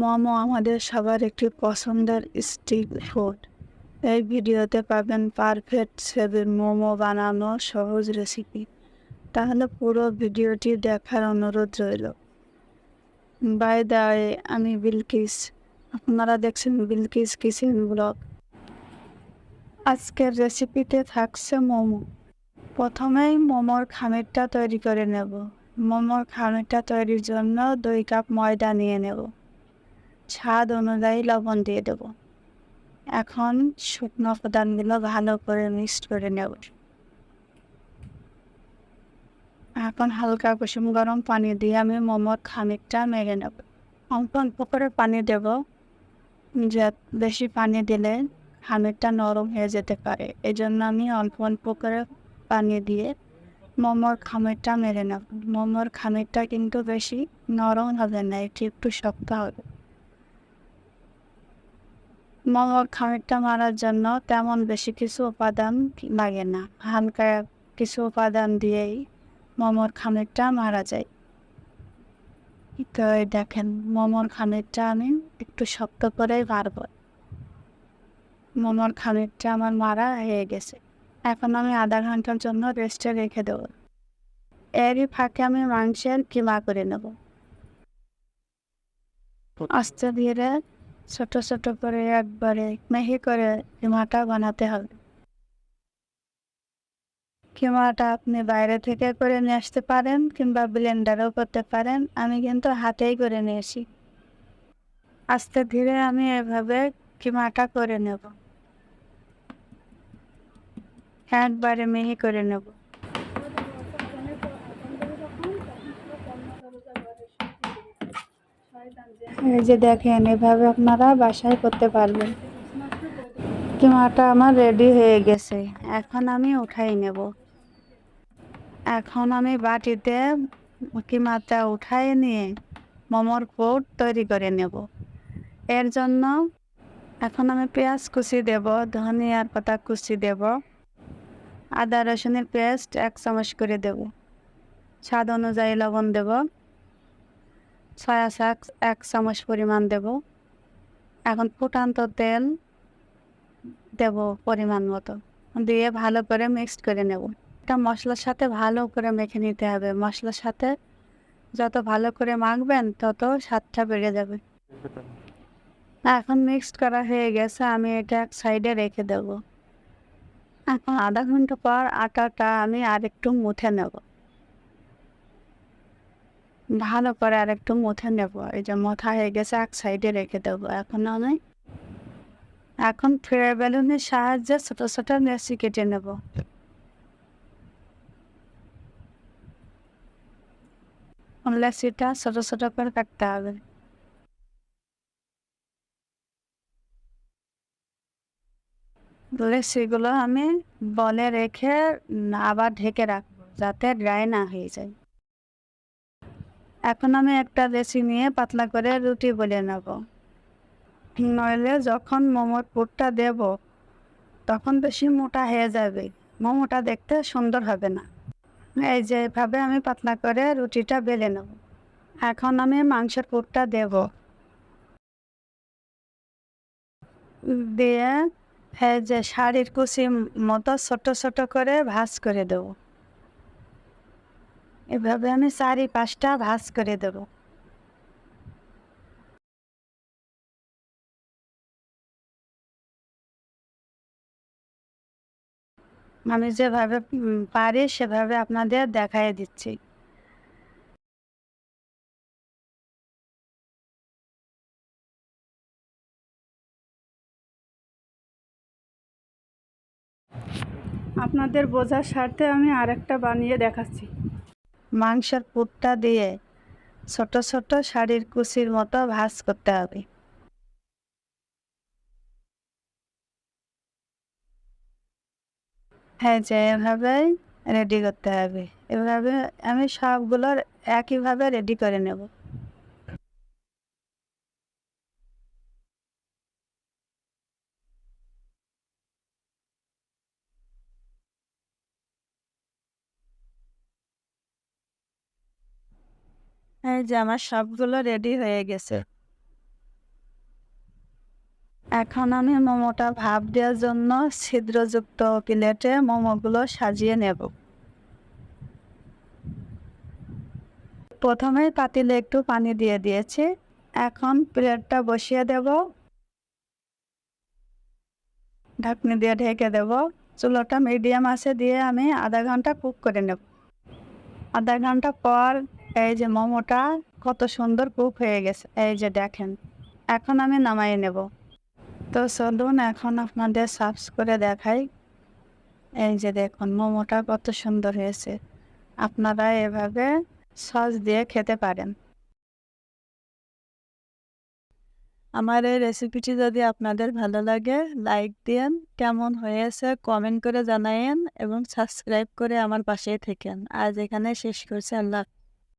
মোমো আমাদের সবার একটি পছন্দের স্ট্রিট ফুড। এই ভিডিওতে পাবেন পারফেক্ট সেভেন মোমো বানানো সহজ রেসিপি। তাহলে পুরো ভিডিওটি দেখার অনুরোধ রইল। বাই দায় আমি বিলকিস। আপনারা দেখছেন বিলকিস কিচেন ব্লগ। আজকের রেসিপিতে থাকছে মোমো। প্রথমেই মোমোর খামিরটা তৈরি করে নেব। মোমোর খামিরটা তৈরির জন্য দুই কাপ ময়দা নিয়ে নেব। স্বাদ অনুযায়ী লবণ দিয়ে দেব। এখন শুকনো উপাদানগুলো ভালো করে মিক্সড করে নেব। এখন হালকা কুসুম গরম পানি দিয়ে আমি মোমোর খানিকটা মেরে নেব। অল্প অল্প করে পানি দেব, যে বেশি পানি দিলে খামিরটা নরম হয়ে যেতে পারে। এই জন্য আমি অল্প অল্প করে পানি দিয়ে মোমোর খামিরটা মেরে নেব। মোমোর খামিরটা কিন্তু বেশি নরম হবে না, এটি একটু শক্ত হবে। মোমোর খামিরটা মারার জন্য তেমন বেশি কিছু উপাদান লাগে না। হালকা কিছু উপাদান দিয়েই মোমোর খামিরটা মারা যায়। তো দেখেন, মোমোর খামিরটা আমি একটু শক্ত করেই মারব। মোমোর খামিরটা আমার মারা হয়ে গেছে। এখন আমি আধা ঘণ্টার জন্য রেস্টে রেখে দেব। এরই ফাঁকে আমি মাংসের কিমা করে নেব। আস্তে ধীরে ছোট ছোট করে একবারে মেহি করে কিমাটা বানাতে হবে। কিমাটা আপনি বাইরে থেকে করে নিয়ে আসতে পারেন কিংবা ব্লেন্ডারও করতে পারেন, আমি কিন্তু হাতেই করে নিয়েছি আস্তে ধীরে আমি এভাবে কিমাটা করে নেব। একবারে মিহি করে নেব। যে দেখেন, এভাবে আপনারা বাসায় করতে পারবেন। কিমাটা আমার রেডি হয়ে গেছে। এখন আমি উঠাই নেব। এখন আমি বাটিতে কিমাটা উঠাই নিয়ে মোমোর কোট তৈরি করে নেব। এর জন্য এখন আমি পেঁয়াজ কুচি দেব ধনিয়ার পাতা কুচি দেব। আদা রসুনের পেস্ট এক চামচ করে দেব। স্বাদ অনুযায়ী লবণ দেব। সয়া শাক এক চামচ পরিমাণ দেব। এখন ফুটান্ত তেল দেব পরিমাণ মতো। দিয়ে ভালো করে মিক্সড করে নেব। এটা মশলার সাথে ভালো করে মেখে নিতে হবে। মশলার সাথে যত ভালো করে মাখবেন, তত স্বাদটা বেড়ে যাবে। এখন মিক্সড করা হয়ে গেছে। আমি এটা এক সাইডে রেখে দেব। এখন আধা ঘণ্টা পর আটাটা আমি আরেকটু মুথে নেব। ভালো করে আর একটু মুথে নেব। এই যে মাথা হয়ে গেছে, এক সাইডে রেখে দেবো। এখন আমি, এখন ফ্রে বেলুনের সাহায্যে ছোট ছোট লেচি কেটে নেব। লেচিটা ছোট ছোট করে কাটতে হবে। লেচিগুলো আমি বলে রেখে আবার ঢেকে রাখব, যাতে ড্রাই না হয়ে যায়। এখন আমি একটা লেচি নিয়ে পাতলা করে রুটি বলে নেব। নইলে যখন মোমোর পুরটা দেব, তখন বেশি মোটা হয়ে যাবে। মোমোটা দেখতে সুন্দর হবে না। এই যে এভাবে আমি পাতলা করে রুটিটা বেলে নেব। এখন আমি মাংসের পুরটা দেব। দিয়ে এই যে শাড়ির কুচি মতো ছোট ছোট করে ভাজ করে দেব। এভাবে আমি চারি পাঁচটা ভাজ করে দেব। আমি যেভাবে পারি সেভাবে আপনাদের দেখাই দিচ্ছি। আপনাদের বোঝার স্বার্থে আমি আরেকটা বানিয়ে দেখাচ্ছি। মাংসের পুরটা দিয়ে ছোট ছোট শাড়ির কুচির মতো ভাজ করতে হবে। হ্যাঁ যে এভাবে রেডি করতে হবে। এভাবে আমি সবগুলোর একইভাবে রেডি করে নেব। এই যে আমার সবগুলো রেডি হয়ে গেছে। এখন আমি মোমোটা ভাপ দেওয়ার জন্য ছিদ্রযুক্ত প্লেটে মোমোগুলো সাজিয়ে নেব। প্রথমে পাতিলে একটু পানি দিয়ে দিয়েছি। এখন প্লেটটা বসিয়ে দেব। ঢাকনি দিয়ে ঢেকে দেব। চুলোটা মিডিয়াম আছে দিয়ে আমি আধা ঘণ্টা কুক করে নেব। আধা ঘণ্টা পর এই যে মোমোটা কত সুন্দর কুক হয়ে গেছে। এই যে দেখেন, এখন আমি নামাই নেব। তো চলুন এখন আপনাদের সার্চ করে দেখাই। এই যে দেখুন, মোমোটা কত সুন্দর হয়েছে। আপনারা এভাবে সস দিয়ে খেতে পারেন। আমার এই রেসিপিটি যদি আপনাদের ভালো লাগে লাইক দিন কেমন হয়েছে কমেন্ট করে জানায়েন এবং সাবস্ক্রাইব করে আমার পাশেই থেকেন। আজ এখানে শেষ করছি, আল্লাহ।